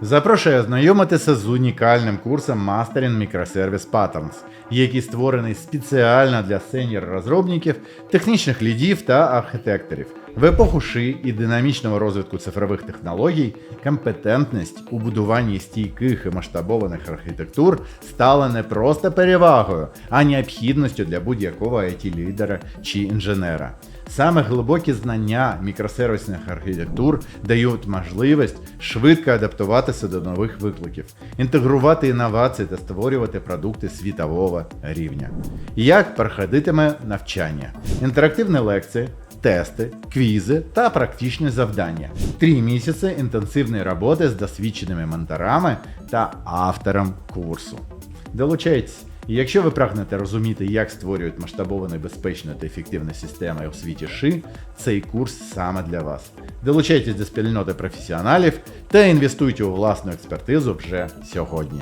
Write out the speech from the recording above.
Запрошую ознайомитися з унікальним курсом Mastering Microservice Patterns, який створений спеціально для сеньор-розробників, технічних лідів та архітекторів. В епоху ши і динамічного розвитку цифрових технологій компетентність у будуванні стійких і масштабованих архітектур стала не просто перевагою, а необхідністю для будь-якого IT-лідера чи інженера. Саме глибокі знання мікросервісних архітектур дають можливість швидко адаптуватися до нових викликів, інтегрувати інновації та створювати продукти світового рівня. Як проходитиме навчання? Інтерактивні лекції, тести, квізи та практичні завдання. Три місяці інтенсивної роботи з досвідченими менторами та автором курсу. Долучайтесь. І якщо ви прагнете розуміти, як створюють масштабовані безпечні та ефективні системи у світі ши, цей курс саме для вас. Долучайтесь до спільноти професіоналів та інвестуйте у власну експертизу вже сьогодні.